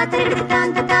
తాంత తా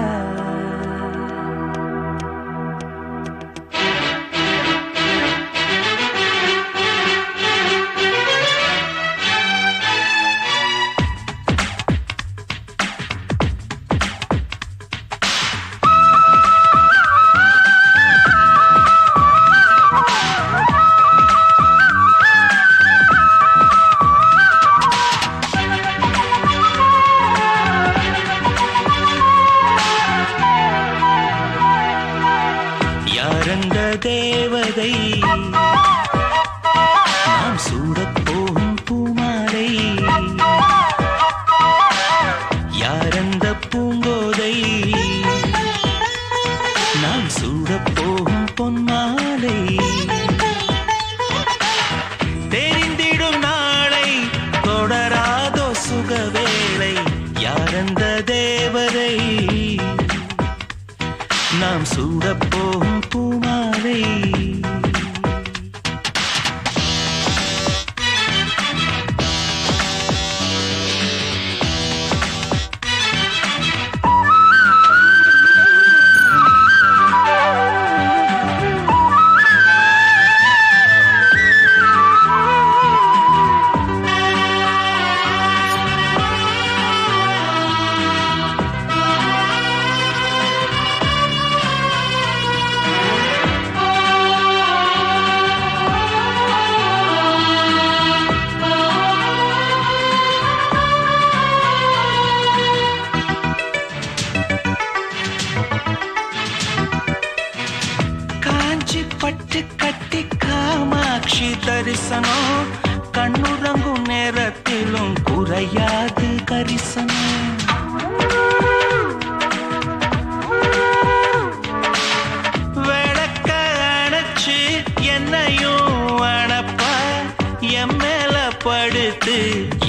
படுத்து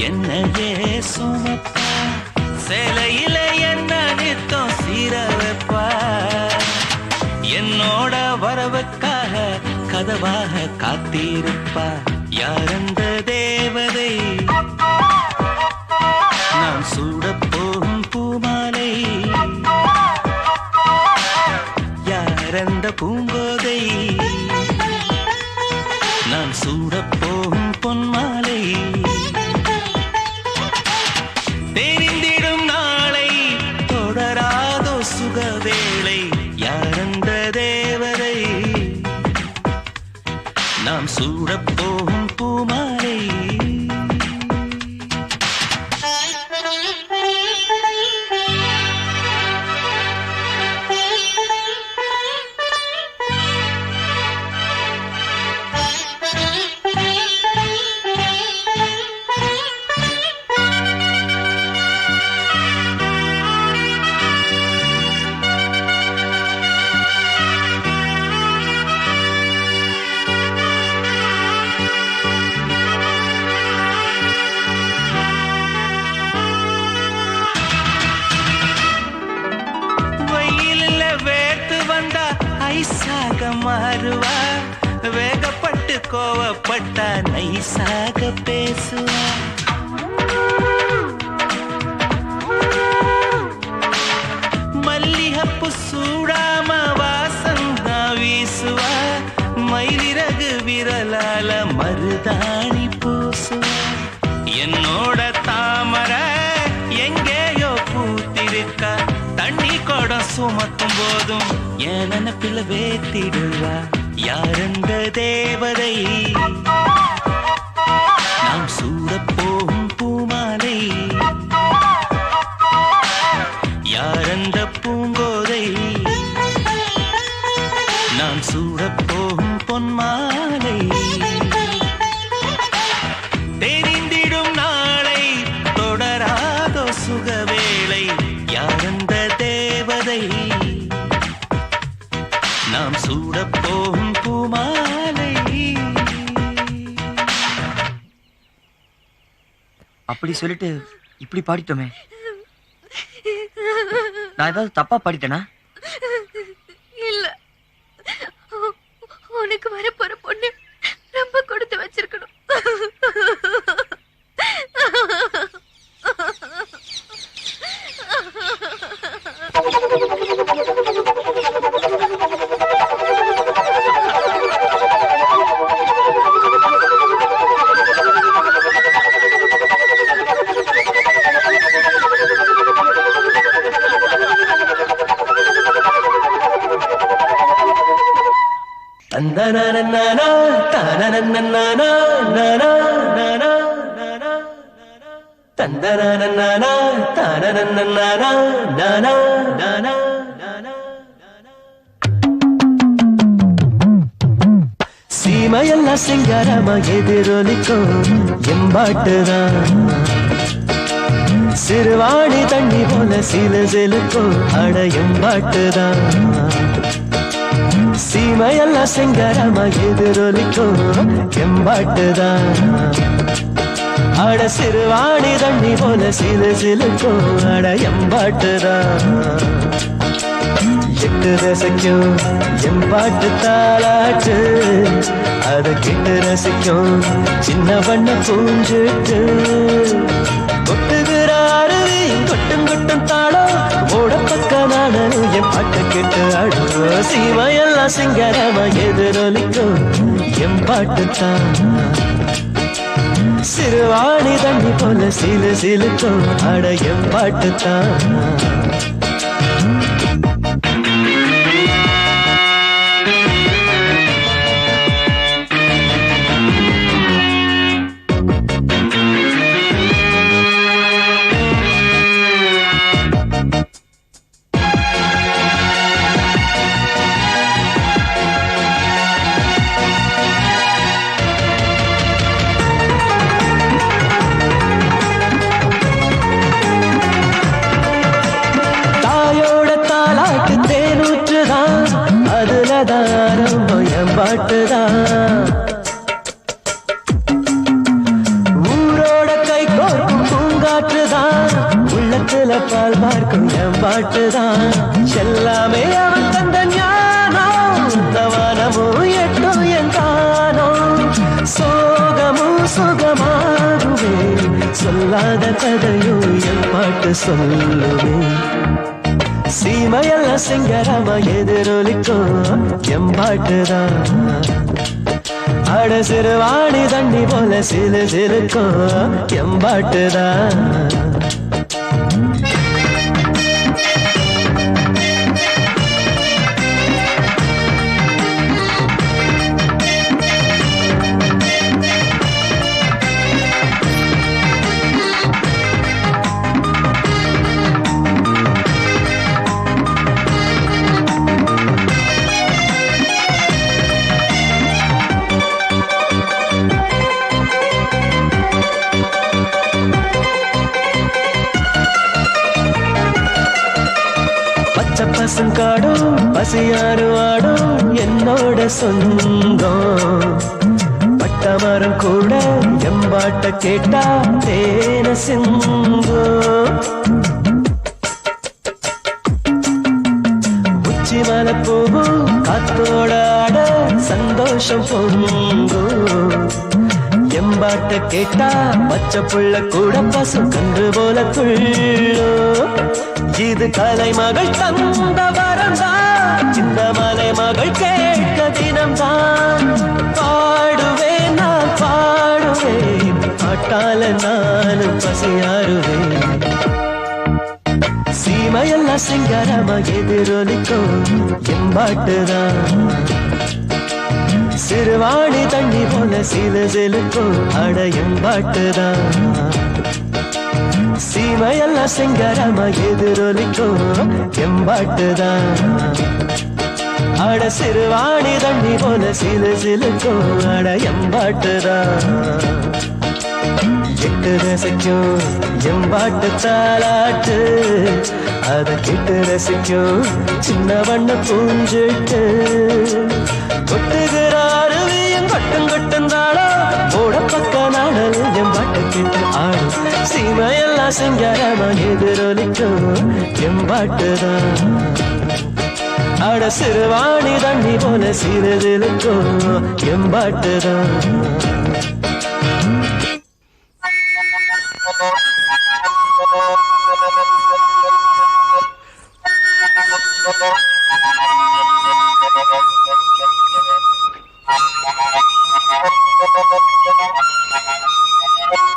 என்னையே சுமப்பா? சிலையில என்ன நித்தம் சீர வைப்பா என்னோட வரவுக்காக கதவாக காத்திருப்பா? யாரந்த தேவதை? நான் சூடப் போகும் பூமாலை. யாரந்த பூங்கோ ராணி பூசுவா என்னோட தாமர எங்கேயோ பூத்திருக்க. தண்ணி கொடம் சுமக்கும் போதும் என் நினப்பில் வேத்திடுவா. அந்த தேவதை? அப்படி சொல்லிட்டு இப்படி பாடிட்டோமே. நான் ஏதாவது தப்பா பாடிட்டேனா? இல்ல. உனக்கு வரப்போற பொண்ணு ரொம்ப கொடுத்து வச்சிருக்கணும். சீமையெல்லாம் சிங்காரமா எதிரொலிக்கும் எம்பாட்டுதான். சிறுவாணி தண்ணி போல சில செலுக்கும் அடையும் பாட்டுதான் சீமையெல்லாம் சிங்காரமா எதிரொலிக்கும் எம்பாட்டுதான். ஆட சிறுவாணி தண்ணி போல சிலு சிலுக்கும் அடையும் பாட்டுதான் எட்டு ரசிக்கும் எம்பாட்டு தாளாட்டு அத கிட்டு ரசிக்கும் சின்ன பண்ண பூஞ்சிட்டு. கொட்டுகிற அருவியும் கொட்டும் கொட்டும் தாளம் ஓட பக்க நானும் என் பாட்டு கேட்டு ஆடுவோம் சீமையெல்லாம் சிங்கரமா எதிரொலிக்கும் என் பாட்டு தான் சிறுவாணி தண்ணி போல சிலு சிலுக்கும் அடையும் பாட்டுத்தான். சொல்லாத கதையும் என் பாட்டு சொல்லுவேன் சீமையெல்லாம் சிங்கரமா எதிரொலிக்கும் என் எம்பாட்டுதான் அட சிறுவாணி தண்ணி போல சிலு சிலுக்கும் எம்பாட்டுதான் பச்சை சொந்தம். பட்டமரம் கூட எம்பாட்ட கேட்டா தேன சிந்தோ உச்சி மலை போகும் காத்தோட ஆட சந்தோஷம் பொங்கும். எம்பாட்ட கேட்டா பச்சை புள்ள கூட பசு கன்று போல துள்ளோ இது கலை மகள் தந்த சின்ன மலை மகள் கேட்க தினம்தான். பாடுவேன் நான் பாடுவேன். பாட்டால நானும் பசியாருவேன் சீமையெல்லாம் சிங்கரமா எதிரொலிக்கும். எம்பாட்டுதான் சிறுவாணி தண்ணி போல சில சிலுக்கும். அடையும் பாட்டுதான் சீமையெல்லாம் சிங்கரமா எதிரொலிக்கும். எம்பாட்டுதான் ஆட சிறுவாணி தண்ணி போல சிலு சிலுக்கும் ஆட எம்பாட்டுதான் எட்டு ரசிக்கும் எம்பாட்டு தாளாட்டு. அதை கிட்டு ரசிக்கும் சின்ன வண்ண பூஞ்சிட்டு கொட்டுகிறாரு அருவியும் கொட்டும் கொட்டும் தாளா. போட பக்க நாடல் எம்பாட்டு கிட்டு ஆடும் சீமையெல்லாம் சிங்காரமா எதிரொலிக்கும் எம்பாட்டுதான் அட சிறுவாணி தண்ணி போல சிறிதிலுக்கும் எம்பாட்டுதான்.